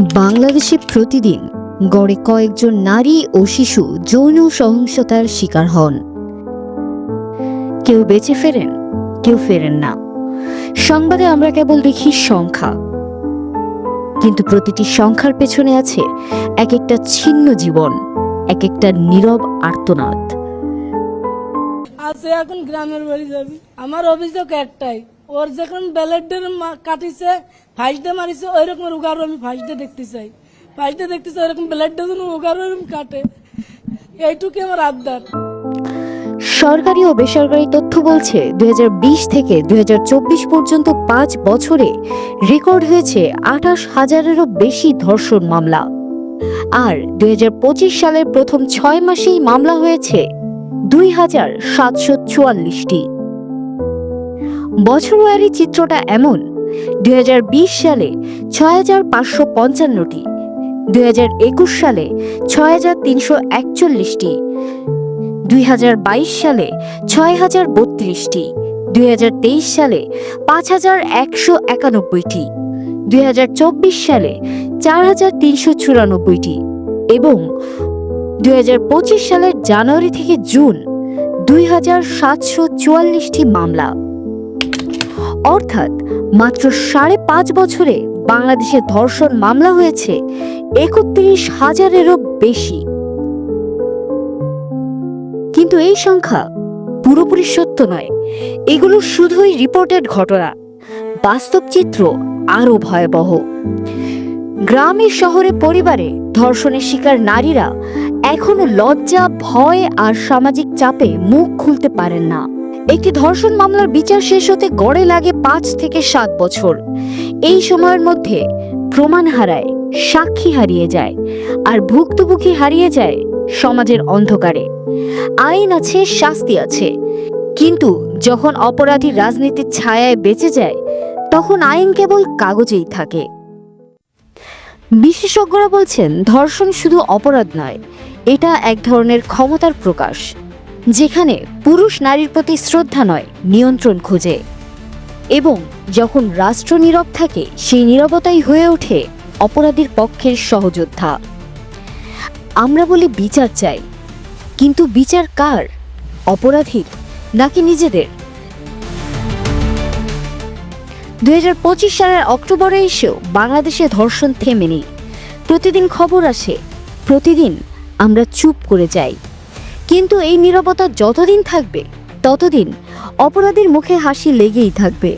বাংলাদেশে প্রতিদিন গড়ে কয়েকজন নারী ও শিশু যৌন সহিংসতার শিকার হন। কেউ বেঁচে ফেরেন, কেউ ফেরেন না। সংবাদে আমরা কেবল দেখি সংখ্যা। কিন্তু প্রতিটি সংখ্যার পেছনে আছে এক একটা ছিন্ন জীবন, এক একটা নীরব আর্তনাদ। আছে এখন গ্রামের বাড়ি যাবি। আমার অভিযোগ একটাই ওর যখন ব্যালেটের কাটিছে ফাইসডে মারিছে ওই রকমের উগারও আমি ফাইসডে দেখতে চাই। ফাইসডে দেখতে চাই ওরকম ব্যালেটটা যেন উগারও এরকম কাটে। এইটুকু আমার আবদার। সরকারি ও বেসরকারি তথ্য বলছে দু হাজার বিশ থেকে দুই হাজার চব্বিশ পর্যন্ত পাঁচ বছরে রেকর্ড হয়েছে আঠাশ হাজারেরও বেশি ধর্ষণ মামলা। আর দুই হাজার পঁচিশ সালের প্রথম ছয় মাসেই মামলা হয়েছে দুই হাজার সাতশো চুয়াল্লিশটি। বছরওয়ারি চিত্রটা এমন। দুই হাজার বিশ সালে ছয় হাজার পাঁচশো পঞ্চান্নটি। দুই হাজার একুশ সালে ছয় হাজার তিনশো একচল্লিশটি। দুই হাজার বাইশ সালে ছয় হাজার বত্রিশটি। দুই হাজার তেইশ সালে পাঁচ হাজার একশো একানব্বইটি। দুই হাজার চব্বিশ সালে চার হাজার তিনশো চুরানব্বইটি। এবং দু হাজার পঁচিশ সালের জানুয়ারি থেকে জুন দুই হাজার সাতশো চুয়াল্লিশটি মামলা। অর্থাৎ মাত্র সাড়ে পাঁচ বছরে বাংলাদেশে ধর্ষণ মামলা হয়েছে, একত্রিশ হাজারেরও বেশি। কিন্তু এই সংখ্যা পুরোপুরি সত্য নয়। এগুলো শুধুই রিপোর্টেড ঘটনা। বাস্তব চিত্র আরও ভয়াবহ। গ্রামে, শহরে, পরিবারে ধর্ষণের শিকার নারীরা এখনও লজ্জা, ভয় আর সামাজিক চাপে মুখ খুলতে পারেন না। একটি ধর্ষণ মামলার বিচার শেষ হতে গড়ে লাগে পাঁচ থেকে সাত বছর। এই সময়ের মধ্যে প্রমাণ হারায়, সাক্ষী হারিয়ে যায়, আর ভুক্তভোগী হারিয়ে যায় সমাজের অন্ধকারে। আইন আছে, শাস্তি আছে। কিন্তু যখন অপরাধী রাজনীতির ছায়ায় বেঁচে যায়, তখন আইন কেবল কাগজেই থাকে। বিশেষজ্ঞরা বলছেন, ধর্ষণ শুধু অপরাধ নয়, এটা এক ধরনের ক্ষমতার প্রকাশ। যেখানে পুরুষ নারীর প্রতি শ্রদ্ধা নয়, নিয়ন্ত্রণ খোঁজে। এবং যখন রাষ্ট্র নীরব থাকে, সেই নীরবতাই হয়ে ওঠে অপরাধীর পক্ষের সহযোদ্ধা। আমরা বলি বিচার চাই, কিন্তু বিচার কার? অপরাধীর নাকি নিজেদের? দু হাজার পঁচিশ সালের অক্টোবরে এসেও বাংলাদেশে ধর্ষণ থেমে নেই প্রতিদিন খবর আসে, প্রতিদিন আমরা চুপ করে যাই। কিন্তু এই নিরবতা যতদিন থাকবে ততদিন অপরাধীর মুখে হাসি লেগেই থাকবে।